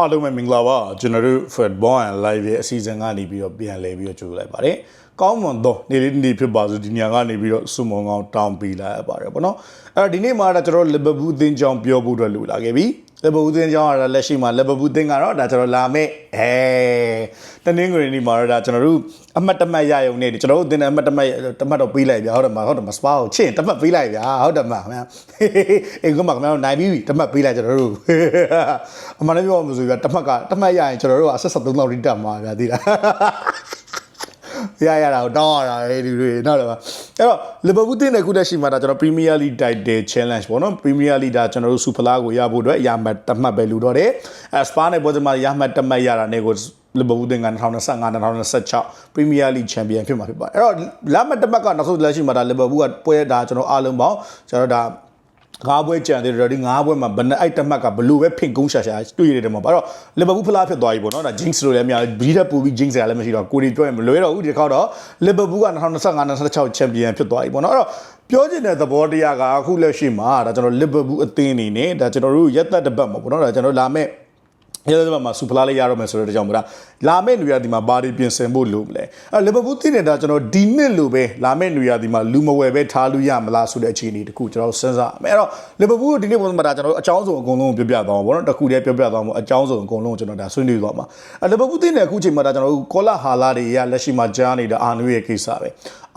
အားလုံးပဲမင်္ဂလာပါကျွန်တော်တို့ Football and Live ရဲ့အစီအစဉ်ကနေပြီးတော့ပြန်လဲပြီးတော့ကြိုလိုက်ပါတယ်ကောင်းမွန်တော့နေ့လေးနေ့ဖြစ်ပါစို့ဒီညကနေပြီးတော့စုမုံကောင်းတောင်းပေးလိုက်ရပါတယ်ပေါ့နော်အဲ့တော့ဒီနေ့မှာတော့ကျွန်တော်လီဗာပူးအသင်းကြောင်းပြောဖို့အတွက်လိုလာခဲ့ပြီ လီဗာပူးအသင်းကြောင်းကတော့လက်ရှိမှာလီဗာပူးအသင်းကတော့ဒါကျွန်တော်လာမယ့်အဲတနင်္ဂနွေနေ့မှာတော့ဒါကျွန်တော်တို့အမှတ်တမဲ့ရရုံနဲ့ကျွန်တော်တို့အသင်းနဲ့အမှတ်တမဲ့တမှတ်တော့ပေးလိုက်ဗျာဟုတ်တယ်မဟုတ်တယ်မစပါကိုချင်းတမှတ်ပေးလိုက်ဗျာဟုတ်တယ်မခင်ဗျာအေးကမခင်ဗျာနိုင်ပြီတမှတ်ပေးလိုက်ကျွန်တော်တို့အမှန်တပြောမှဆိုဗျာတမှတ်ကတမှတ်ရရင်ကျွန်တော်တို့ကဆက်73လောက်တိတက်မှာဗျာသိလားရရတာကိုတောင်းရတာလေဒီတွေနောက်တော့ အဲ့တော့လီဗာပူးတင်းတဲ့ခုတက်ရှိမှာဒါကျွန်တော် Premier League Title Challenge ပေါ့နော် Premier League ဒါကျွန်တော်တို့စူဖလားကိုရဖို့အတွက်ရမှတ်တမှတ်ပဲလူတော့တယ်အဲစပါးနဲ့ပေါ်စမှာရမှတ်တမှတ်ရတာနဲ့ကိုလီဗာပူးတင်းက2025 2026 Premier League Champion ဖြစ်မှာဖြစ်ပါတယ်အဲ့တော့လာမှတ်တမှတ်ကနောက်ဆုံးလက်ရှိမှာဒါလီဗာပူးကပွဲဒါကျွန်တော်အားလုံးပေါင်းကျွန်တော်ဒါ ငါးပွဲကြံသေးတယ်ဒီငါးပွဲမှာဘယ်နဲ့အိုက်တမတ်ကဘလို့ပဲဖင်ကုန်းရှာရှာတွေ့ရတယ်မှာဘာတော့လီဗာပူးဖလားဖြစ်သွားပြီပေါ့နော်ဒါ jinx လို့လည်းအများဘီးတက်ပူပြီး jinx ရလည်းမရှိတော့ကိုရီတွေ့မလွဲတော့ဘူးဒီတစ်ခေါက်တော့လီဗာပူးက2025 2026ချန်ပီယံဖြစ်သွားပြီပေါ့နော်အဲ့တော့ပြောချင်တဲ့သဘောတရားကအခုလက်ရှိမှာဒါကျွန်တော်လီဗာပူးအသင်းအနေနဲ့ဒါကျွန်တော်တို့ရက်သက်တစ်ပတ်မှာပေါ့နော်ဒါကျွန်တော်လာမဲ့ ရတဲ့ဘက်မှာစူဖလားလေးရတော့မယ်ဆိုတော့ကြောင့်မလားလာမယ့်နွေရာသီမှာဘာတွေပြင်ဆင်ဖို့လိုမလဲအဲလီဗာပူးသိနေတာကျွန်တော်ဒီနှစ်လိုပဲလာမယ့်နွေရာသီမှာလူမဝယ်ပဲထားလို့ရမလားဆိုတဲ့အခြေအနေတခုကျွန်တော်စဉ်းစားမယ်အဲ့တော့လီဗာပူးဒီနေ့ပုံစံမှာဒါကျွန်တော်အကြောင်းစုံအကုန်လုံးပြောပြသွားမှာပေါ့နော်တခုတည်းပြောပြသွားမှာအကြောင်းစုံအကုန်လုံးကျွန်တော်ဒါဆွေးနွေးသွားမှာအဲလီဗာပူးသိနေအခုချိန်မှာဒါကျွန်တော်ကောလာဟာလာတွေရလက်ရှိမှာကြားနေတာအာနုရဲ့ကိစ္စပဲ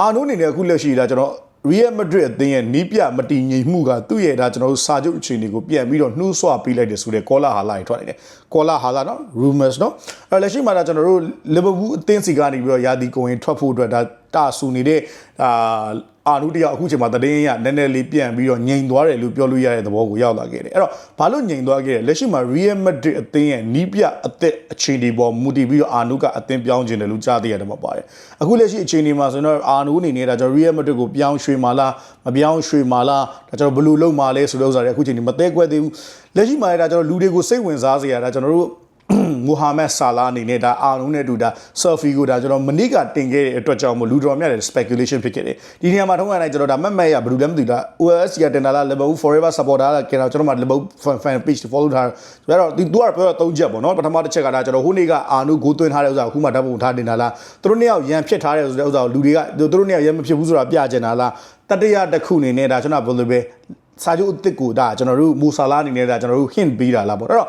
အာနုအနေနဲ့အခုလက်ရှိဒါကျွန်တော် Real Madrid အသင်းရဲ့နီးပြမတည်ငြိမ်မှုကသူ့ရဲ့ဒါကျွန်တော်တို့စာချုပ်အခြေအနေကိုပြန်ပြီးတော့နှိုးဆွပေးလိုက်တယ်ဆိုတဲ့ကောလာဟာလာတွေထွက်နေတယ်ကောလာဟာလာနော် rumors နော်အဲလက်ရှိမှာဒါကျွန်တော်တို့ Liverpool အသင်းစီကနေပြီးတော့ယာတီကိုရင်ထွက်ဖို့အတွက်ဒါတာဆူနေတဲ့အာအာနုတယောက်အခုချိန်မှာတည်င်းရနည်းနည်းလေးပြန်ပြီးတော့ငြိမ်သွားတယ်လို့ပြောလို့ရတဲ့သဘောကိုရောက်လာခဲ့တယ်အဲ့တော့ဘာလို့ငြိမ်သွားခဲ့လဲလက်ရှိမှာ Real Madrid အသင်းရဲ့နီးပြအသက်အခြေအနေပေါ်မူတည်ပြီးတော့အာနုကအသင်းပြောင်းခြင်းတယ်လို့ကြားသိရတယ်မှာပါတယ်အခုလက်ရှိအခြေအနေမှာဆိုတော့အာနုအနေနဲ့ဒါကျွန်တော် Real Madrid ကိုပြောင်းရွှေ့မာလားမပြောင်းရွှေ့မာလားဒါကျွန်တော်ဘယ်လိုလုပ်မာလဲဆိုတဲ့ဥစ္စာတွေအခုချိန်ဒီမသေးကွက်သေးဘူးလက်ရှိမှာဒါကျွန်တော်လူတွေကိုစိတ်ဝင်စားစေရတာကျွန်တော်တို့ မူဟာမက်ဆာလာအနေနဲ့ဒါအာနုနဲ့တူဒါဆာဖီကိုဒါကျွန်တော်မနစ်ကတင်ခဲ့တဲ့အတွက်ကြောင့်မို့လူတော်များတဲ့ speculation ဖြစ်ခဲ့တယ်ဒီနေရာမှာထုံးကန်လိုက်ကျွန်တော်ဒါမက်မက်ရဘယ်လိုလဲမသိဘူးဒါ OS ကတင်တာလား Liverpool Forever supporter လားကျွန်တော်ကျွန်တော်မှ Liverpool fan page follow ထားတယ်ဒါတော့ဒီသူကပြောတာ၃ချက်ပေါ့နော်ပထမတစ်ချက်ကဒါကျွန်တော်ဟိုနေ့ကအာနုကိုသွင်းထားတဲ့ဥစ္စာကိုအခုမှဓာတ်ပုံထားတင်တာလားသူတို့နှစ်ယောက်ရန်ဖြစ်ထားတဲ့ဆိုတဲ့ဥစ္စာကိုလူတွေကသူတို့နှစ်ယောက်ရန်မဖြစ်ဘူးဆိုတာပြကြင်တာလားတတိယတစ်ခုအနေနဲ့ဒါကျွန်တော်ဘယ်လိုပဲစာချုပ်အစ်စ်ကိုဒါကျွန်တော်တို့မူဆာလာအနေနဲ့ဒါကျွန်တော်တို့ hint ပေးတာလားပေါ့အဲ့တော့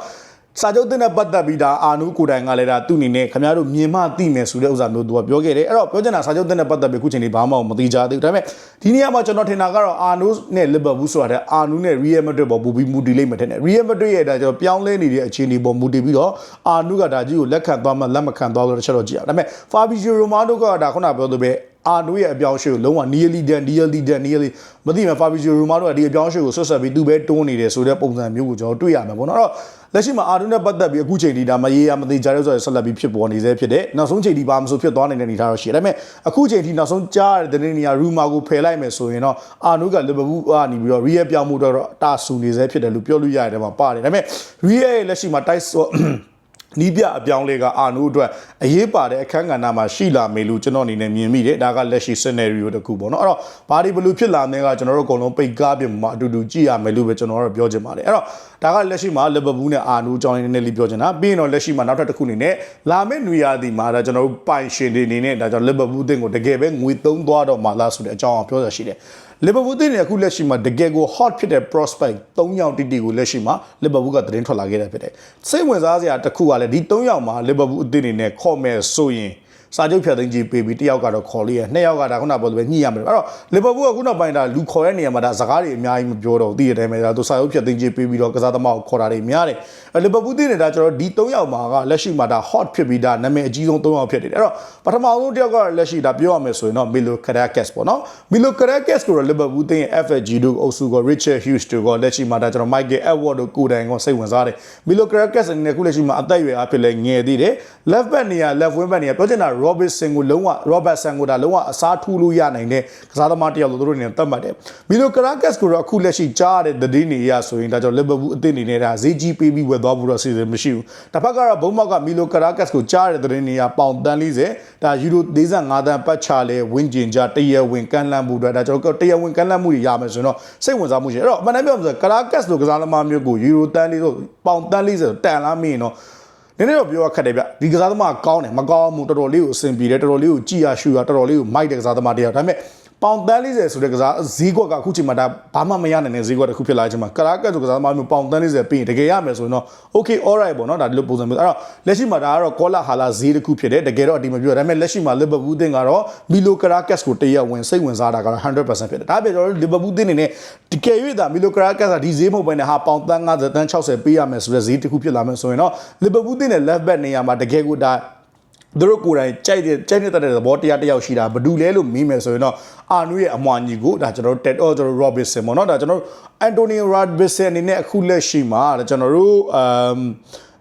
စာချုပ်တင်တဲ့ပတ်သက်ပြီးဒါအာနုကိုတိုင်ကလည်းဒါသူ့အနေနဲ့ခင်ဗျားတို့မြင်မှသိမယ်ဆိုတဲ့ဥစ္စာမျိုးသူကပြောခဲ့တယ်အဲ့တော့ပြောချင်တာစာချုပ်တင်တဲ့ပတ်သက်ပြီးခုချိန်လေးဘာမှမသိကြသေးဘူးဒါပေမဲ့ဒီနေရာမှာကျွန်တော်ထင်တာကတော့အာနုနဲ့လီဗာပူးဆိုတာတဲ့အာနုနဲ့ရီယယ်မက်ဒရစ်ပေါ်ပူပြီးမူတည်လိမ့်မယ်ထင်တယ်ရီယယ်မက်ဒရစ်ရဲ့ဒါကျွန်တော်ပြောင်းလဲနေတဲ့အခြေအနေပေါ်မူတည်ပြီးတော့အာနုကဒါကြီးကိုလက်ခံသွားမှလက်မခံသွားလို့တစ်ချက်တော့ကြည့်အောင်ဒါပေမဲ့ဖာဘီဂျီရိုမာနိုကဒါခုနပြောသလိုပဲ အာနိုရဲ့အပြောင်းအရွှေ့ကိုလုံးဝ nearly done nearly done nearly မသိမှာ Fabrizio Romano ကဒီအပြောင်းအရွှေ့ကိုဆွတ်ဆက်ပြီးသူပဲတွန်းနေတယ်ဆိုတဲ့ပုံစံမျိုးကိုကျွန်တော်တွေ့ရမှာပေါ့နော်အဲ့တော့လက်ရှိမှာအာနိုနဲ့ပတ်သက်ပြီးအခုချိန်ဒီဒါမရေရမသိကြတဲ့ဆိုရဆက်လက်ပြီးဖြစ်ပေါ်နေသေးဖြစ်တဲ့နောက်ဆုံးချိန်ဒီဘာမှမဆိုဖြစ်သွားနေတဲ့အနေအထားတော့ရှိတယ်ဒါပေမဲ့အခုချိန်ဒီနောက်ဆုံးကြားရတဲ့တဲ့နေရာ rumor ကိုဖယ်လိုက်မယ်ဆိုရင်တော့အာနိုက Liverpool ကနေပြီးတော့ real ပြောင်းမှုတော့တာဆူနေသေးဖြစ်တယ်လို့ပြောလို့ရတယ်မှာပါတယ်ဒါပေမဲ့ real ရဲ့လက်ရှိမှာ tight နီးပြအပြောင်းလဲကအာနိုအတွက်အရေးပါတဲ့အခန်းကဏ္ဍမှာရှိလာမယ်လို့ကျွန်တော်အနေနဲ့မြင်မိတယ်ဒါကလက်ရှိ scenario တစ်ခုပေါ့နော်အဲ့တော့ဘာဒီဘလို့ဖြစ်လာမလဲကကျွန်တော်တို့အကုန်လုံးပိတ်ကားပြင်မှာအတူတူကြည့်ရမယ်လို့ပဲကျွန်တော်တို့ပြောချင်ပါတယ်အဲ့တော့ဒါကလက်ရှိမှာလီဗာပူးနဲ့အာနိုကြောင်းနေနေလေးပြောချင်တာပြီးရင်တော့လက်ရှိမှာနောက်ထပ်တစ်ခုအနေနဲ့လာမယ့်နွေရာသီမှာဒါကျွန်တော်တို့ပိုင်ရှင်တွေအနေနဲ့ဒါကြောင့်လီဗာပူးတင်ကိုတကယ်ပဲငွေသုံးသွားတော့မှလားဆိုတဲ့အကြောင်းအပြောရရှိတယ် လီဗာပူးတင်းရဲ့အခုလက်ရှိမှာတကယ်ကို hot ဖြစ်တဲ့ prospect ၃ယောက်တိတိကိုလက်ရှိမှာလီဗာပူးကသတင်းထွက်လာခဲ့တာဖြစ်တယ်။စိတ်ဝင်စားစရာတစ်ခုကလည်းဒီ၃ယောက်မှာလီဗာပူးအသင်းအနေနဲ့ခေါ်မယ်ဆိုရင် စာချုပ်ဖြတ်သိမ်းကြီးပေးပြီးတယောက်ကတော့ခေါ်လေးရနှစ်ယောက်ကဒါခုနပြောလို့ပဲညှိရမယ်အဲ့တော့လီဗာပူးကခုနောက်ပိုင်းဒါလူခေါ်တဲ့နေရာမှာဒါစကားတွေအများကြီးမပြောတော့ဘူးသိရတဲ့အတိုင်းပဲဒါသူစာချုပ်ဖြတ်သိမ်းကြီးပေးပြီးတော့ကစားသမားကိုခေါ်တာတွေများတယ်လီဗာပူးတင်းနေတာကျွန်တော်ဒီ၃ယောက်မှာကလက်ရှိမှာဒါ hot ဖြစ်ပြီးဒါနာမည်အကြီးဆုံး၃ယောက်ဖြစ်နေတယ်အဲ့တော့ပထမဆုံးတယောက်ကလက်ရှိဒါပြောရမယ်ဆိုရင်တော့မီလိုကရာကက်စ်ပေါ့နော်မီလိုကရာကက်စ်ကိုတော့လီဗာပူးတင်းရဲ့ FG တို့အုပ်စုက Richard Hughes တို့ကလက်ရှိမှာဒါကျွန်တော် Michael Edward တို့ကိုယ်တိုင်ကစိတ်ဝင်စားတယ်မီလိုကရာကက်စ်အနေနဲ့ခုလက်ရှိမှာအသက်အရွယ်အဖြစ်လဲငယ်သေးတယ် left back နေရာ left wing back နေရာပြောချင်တာ Robertson ကိုလုံးဝ Robertson ကိုဒါလုံးဝအစားထိုးလို့ရနိုင်တဲ့ကစားသမားတစ်ယောက်လို့သူတို့အနေနဲ့သတ်မှတ်တယ်မီလိုကရာကက်စ်ကိုတော့အခုလက်ရှိကြားရတဲ့သတင်းတွေအရဆိုရင်ဒါကြောင့်လီဗာပူးအသင်းအနေနဲ့ဒါဈေးကြီးပေးပြီးဝယ်သွားဖို့တော့စီစဉ်မရှိဘူးတစ်ဖက်ကတော့ဘုံမောက်ကမီလိုကရာကက်စ်ကိုကြားရတဲ့သတင်းတွေအရပေါင်တန်း40ဒါယူရို35တန်းပတ်ချလဲဝင်းကျင်ကြတရဝင်ကန့်လန့်မှုတွေဒါကျွန်တော်တရဝင်ကန့်လန့်မှုတွေရမယ်ဆိုရင်တော့စိတ်ဝင်စားမှုရှိတယ်အဲ့တော့အမှန်တမ်းပြောမှဆိုကရာကက်စ်လိုကစားသမားမျိုးကိုယူရိုတန်း40ပေါင်တန်း40တန်လားမင်းတော့ နည်းနည်းတော့ပြောရခက်တယ်ဗျဒီကစားသမားကောင်းတယ်မကောင်းမှုတော်တော်လေးကိုအဆင်ပြေတယ်တော်တော်လေးကိုကြည်ရရှူရတော်တော်လေးကိုမိုက်တဲ့ကစားသမားတရားဒါပေမဲ့ ပေါင်တန်း40ဆိုတဲ့ကစားဈေးကွက်ကအခုချိန်မှာဒါဘာမှမရနိုင်တဲ့ဈေးကွက်တစ်ခုဖြစ်လာချိန်မှာကရာကတ်ဆိုကစားသမားမျိုးပေါင်တန်း40ပြီးရင်တကယ်ရမယ်ဆိုရင်တော့ okay alright ပေါ့နော်ဒါဒီလိုပုံစံမျိုးအဲ့တော့လက်ရှိမှာဒါကတော့ကောလာဟာလာဈေးတစ်ခုဖြစ်တယ်တကယ်တော့အတိမပြောဒါပေမဲ့လက်ရှိမှာလီဗာပူးတင်ကတော့မီလိုကရာကတ်ကိုတရက်ဝင်စိတ်ဝင်စားတာကတော့100%ဖြစ်တယ်ဒါပေမဲ့ကျွန်တော်တို့လီဗာပူးတင်နေနဲ့တကယ်၍ဒါမီလိုကရာကတ်ကဒီဈေးမဟုတ်ဘဲနဲ့ဟာပေါင်တန်း50တန်း60ပေးရမယ်ဆိုတဲ့ဈေးတစ်ခုဖြစ်လာမယ်ဆိုရင်တော့လီဗာပူးတင်တဲ့ left back နေရာမှာတကယ်ကိုဒါ သူတို့ကိုယ်တိုင်ကြိုက်တဲ့ကြိုက်နေတဲ့သဘောတရားတစ်ယောက်ရှိတာဘယ်သူလဲလို့မင်းမယ်ဆိုရင်တော့အာနုရဲ့အမွာညီကိုဒါကျွန်တော်တို့တက်တော့ကျွန်တော် Robinson ပေါ့နော်ဒါကျွန်တော်တို့ Antonio Robinson အနေနဲ့အခုလက်ရှိမှာဒါကျွန်တော်တို့အမ်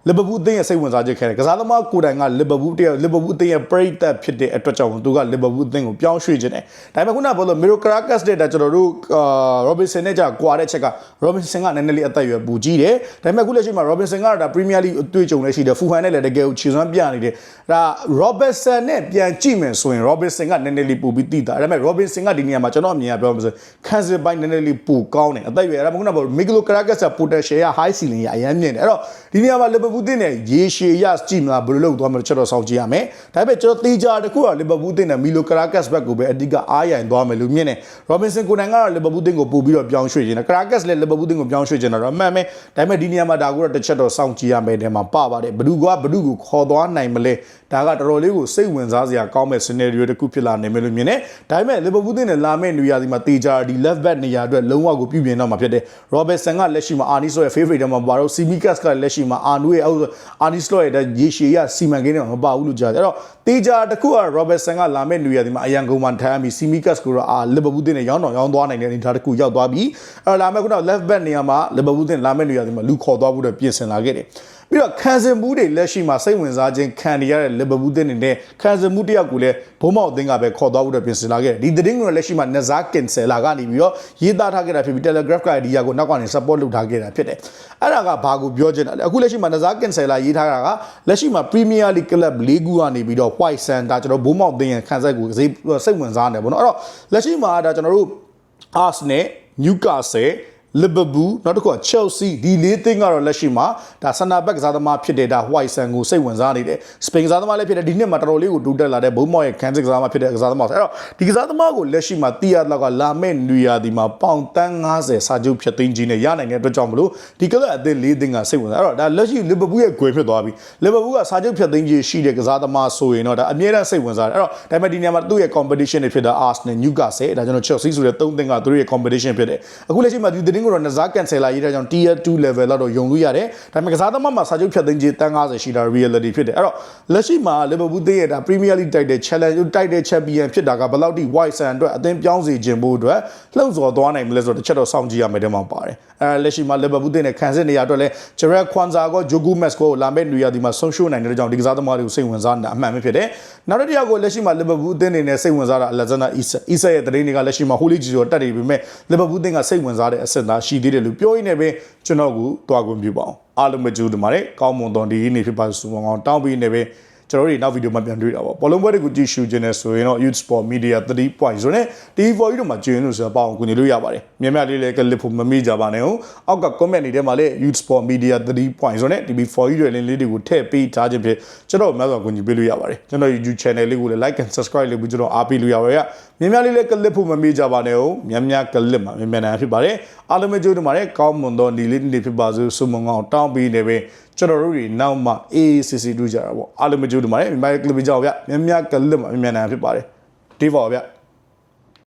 လီဗာပူးအသင်းရဲ့စိတ်ဝင်စားချက်ခဲတယ်ကစားသမားကိုယ်တိုင်ကလီဗာပူးတယောက်လီဗာပူးအသင်းရဲ့ပရိသတ်ဖြစ်တဲ့အတွက်ကြောင့်သူကလီဗာပူးအသင်းကိုပြောင်းရွှေ့ခြင်းတယ်ဒါပေမဲ့ခုနကပြောလို့မီရိုကရာကတ်တဲ့ဒါကျွန်တော်တို့အာရောဘင်ဆန်နဲ့ကြာကွာတဲ့ချက်ကရောဘင်ဆန်ကနည်းနည်းလေးအသက်အရွယ်ပူကြီးတယ်ဒါပေမဲ့ခုလက်ရှိမှာရောဘင်ဆန်ကဒါပရီးမီးယားလိအတွေ့အကြုံလည်းရှိတယ်ဖူဟန်နဲ့လည်းတကယ်ကိုခြေစွမ်းပြနေတယ်ဒါရောဘင်ဆန်နဲ့ပြန်ကြည့်မယ်ဆိုရင်ရောဘင်ဆန်ကနည်းနည်းလေးပူပြီးတည်တာဒါပေမဲ့ရောဘင်ဆန်ကဒီနေရာမှာကျွန်တော်အမြင်ကပြောမှာဆိုခံစစ်ပိုင်းနည်းနည်းလေးပူကောင်းတယ်အသက်အရွယ်ဒါပေမဲ့ခုနကပြောမီဂလိုကရာကတ်က potential က high ceiling ရအရင်မြင်တယ်အဲ့တော့ဒီနေရာမှာလီဗာပူးတင်နဲ့ရေရှည်ရစကြည့်မလားဘယ်လိုလုပ်သွားမလဲကျွန်တော်စောင့်ကြည့်ရမယ်။ဒါပေမဲ့ကျွန်တော်တေချာတစ်ခုကလီဗာပူးတင်နဲ့မီလိုကာရာကတ်စ်ဘက်ကိုပဲအဓိကအားရန်သွားမယ်လို့မြင်တယ်။ရောဘင်ဆန်ကိုနိုင်ကတော့လီဗာပူးတင်ကိုပို့ပြီးတော့ပြောင်းရွှေ့ခြင်းနဲ့ကာရာကတ်စ်လည်းလီဗာပူးတင်ကိုပြောင်းရွှေ့ခြင်းတော့မှန်မယ်။ဒါပေမဲ့ဒီနေရာမှာဒါကိုတော့တစ်ချက်တော့စောင့်ကြည့်ရမယ်တဲ့မှာပါပါတယ်။ဘဒူကဘဒူကိုခေါ်သွားနိုင်မလဲ။ဒါကတော်တော်လေးကိုစိတ်ဝင်စားစရာကောင်းမဲ့ scenario တစ်ခုဖြစ်လာနိုင်မယ်လို့မြင်တယ်။ဒါပေမဲ့လီဗာပူးတင်နဲ့လာမယ့်နေရာဒီမှာတေချာဒီ left back နေရာအတွက်လုံးဝကိုပြုပြင်တော့မှာဖြစ်တယ်။ရောဘင်ဆန်ကလက်ရှိမှာအာနီဆိုရဲ့ favorite မှာပါတော့စီမီကတ်စ်ကလက်ရှိမှာအာနူရဲ့အောက်အာနီစလော့ရဲ့ရေရှည်ရစီမံကိန်းတွေမပါဘူးလို့ကြားတယ်အဲ့တော့တေချာတစ်ခုကရောဘတ်ဆန်ကလာမယ့်နေရာဒီမှာအရန်ကုန်မှထိုင်ပြီးစီမီကတ်ကိုတော့အာလီဗာပူးတင်နဲ့ရောင်းတော့ရောင်းသွားနိုင်တဲ့အနေအထားတစ်ခုရောက်သွားပြီအဲ့တော့လာမယ့်ခုန left back နေရာမှာလီဗာပူးတင်လာမယ့်နေရာဒီမှာလူခေါ်သွားဖို့တော့ပြင်ဆင်လာခဲ့တယ် ပြီးတော့ခံစင်မှုတွေလက်ရှိမှာစိတ်ဝင်စားခြင်းခံနေရတဲ့လီဗာပူးတင်နေတဲ့ခံစင်မှုတယောက်ကိုလည်းဘုံမောက်အသင်းကပဲခေါ်သွားဖို့တော့ပြင်ဆင်လာခဲ့တယ်ဒီသတင်းကိုလက်ရှိမှာနဇာကင်ဆယ်လာကနေပြီးတော့ရေးသားထားခဲ့တာဖြစ်ပြီး Telegraph ကဒီယာကိုနောက်ကနေ support လုပ်ထားခဲ့တာဖြစ်တယ်အဲ့ဒါကဘာကိုပြောချင်တာလဲအခုလက်ရှိမှာနဇာကင်ဆယ်လာရေးထားတာကလက်ရှိမှာ Premier League Club ၄ခုကနေပြီးတော့ White Sun ဒါကျွန်တော်ဘုံမောက်အသင်းရဲ့ခံဆက်ကိုစိတ်ဝင်စားနေပေါ့နော်အဲ့တော့လက်ရှိမှာဒါကျွန်တော်တို့ Arsenal Newcastle လီဗာပူးနောက်တစ်ခုက Chelsea ဒီလေးသင်းကတော့လက်ရှိမှာဒါဆန်နာဘက်ကစားသမားဖြစ်တဲ့ဒါ White Sun ကိုစိတ်ဝင်စားနေတယ်စပိန်ကစားသမားလည်းဖြစ်တယ်ဒီနှစ်မှာတော်တော်လေးကိုတူတက်လာတဲ့ဘုံမောက်ရဲ့ခန်းစစ်ကစားသမားဖြစ်တဲ့ကစားသမားဆိုအဲ့တော့ဒီကစားသမားကိုလက်ရှိမှာတီးရတော့ကလာမဲ့နွေရာဒီမှာပေါင်တန်း90စာချုပ်ဖြတ်သိမ်းခြင်းနဲ့ရနိုင်တဲ့အတွက်ကြောင့်မလို့ဒီကလပ်အသင်းလေးသင်းကစိတ်ဝင်စားအဲ့တော့ဒါလက်ရှိလီဗာပူးရဲ့ဂွေဖြစ်သွားပြီလီဗာပူးကစာချုပ်ဖြတ်သိမ်းခြင်းရှိတဲ့ကစားသမားဆိုရင်တော့ဒါအမြဲတမ်းစိတ်ဝင်စားတယ်အဲ့တော့ဒါပေမဲ့ဒီနေရာမှာသူ့ရဲ့ competition တွေဖြစ်တာ Arsenal Newcastle ဒါကျွန်တော် Chelsea ဆိုတဲ့သုံးသင်းကသူတို့ရဲ့ competition ဖြစ်တယ်အခုလက်ရှိမှာဒီသတင်းကိုတော့နဇာကန်ဆယ်လာရေးတဲ့ကြောင့် tier 2 level လောက်တော့ယုံလို့ရတယ်ဒါပေမဲ့ကစားသမားမှာစာချုပ်ဖြတ်သိမ်းခြင်းတန်း90ရှိတာ reality ဖြစ်တယ်အဲ့တော့လက်ရှိမှာ Liverpool သိရတာ Premier League တိုက်တဲ့ challenge တိုက်တဲ့ champion ဖြစ်တာကဘယ်လောက်ထိ White Sun အတွက်အသင်းပြောင်းစေခြင်းဖို့အတွက်လှုပ်ဆော်သွားနိုင်မလဲဆိုတော့တစ်ချက်တော့စောင့်ကြည့်ရမယ်တဲ့မှာပါတယ်အဲလက်ရှိမှာ Liverpool သိတဲ့ခံစစ်နေရာအတွက်လဲ Gerard Kwanzaa ကို Jogo Mas ကိုလာမဲ့နေရာဒီမှာဆုံးရှုံးနိုင်တဲ့ကြောင့်ဒီကစားသမားတွေကိုစိတ်ဝင်စားနေတာအမှန်ပဲဖြစ်တယ်နောက်တစ်ယောက်ကိုလက်ရှိမှာ Liverpool အသင်းအနေနဲ့စိတ်ဝင်စားတာ Alexander Isak Isak ရဲ့တရင်တွေကလက်ရှိမှာ Holy Jesus တက်နေပြီမဲ့ Liverpool အသင်းကစိတ်ဝင်စားတဲ့အဆင့်သားရှိသေးတယ်လို့ပြောရင်းနဲ့ပဲကျွန်တော်ကိုတွားခွင့်ပြုပါအောင်အားလုံးပဲကြိုးတင်ပါတယ်ကောင်းမွန်သောဒီနေ့ဖြစ်ပါစုံအောင်တောင်းပြီးနေပဲ ကျွန်တော်တို့နောက်ဗီဒီယိုမှာပြန်တွေ့တာပေါ့ဘောလုံးပွဲတွေကိုကြည့်ရှုခြင်းနဲ့ဆိုရင်တော့ Youth Sport Media 3 point ဆိုတဲ့ TV4 တို့မှာကျွင်းလို့ဆိုတော့ပေါ့အောင်ကူညီလို့ရပါတယ်မြန်မြန်လေးလေးကလစ်ဖို့မမေ့ကြပါနဲ့ဟုတ်အောက်က comment တွေထဲမှာလည်း Youth Sport Media 3 point ဆိုတဲ့ TV4 တွေလည်းလေးတွေကိုထည့်ပေးထားခြင်းဖြစ်ကျွန်တော်များစွာကူညီပေးလို့ရပါတယ်ကျွန်တော် YouTube channel လေးကိုလည်း like and subscribe လုပ်ပြီးကျွန်တော်အားပေးလို့ရပါတယ်မြန်မြန်လေးလေးကလစ်ဖို့မမေ့ကြပါနဲ့ဟုတ်မြန်မြန်ကလစ်မှာမြန်မြန်နာဖြစ်ပါတယ်အားလုံးပဲကြိုးတင်ပါတယ်ကောင်းမွန်သောဒီလေးနေ့ဖြစ်ပါစို့ဆုမွန်ကောင်တောင်းပြီးနေပဲ ကျွန်တော်တို့တွေနောက်မှ AACC တူကြတာပေါ့အားလုံးပဲကြိုးတင်ပါတယ်မြန်မာကလစ်ကြောက်ဗျမြန်မြန်ကလစ်မှာမြန်မြန်နာဖြစ်ပါတယ်ဒီပါဗျ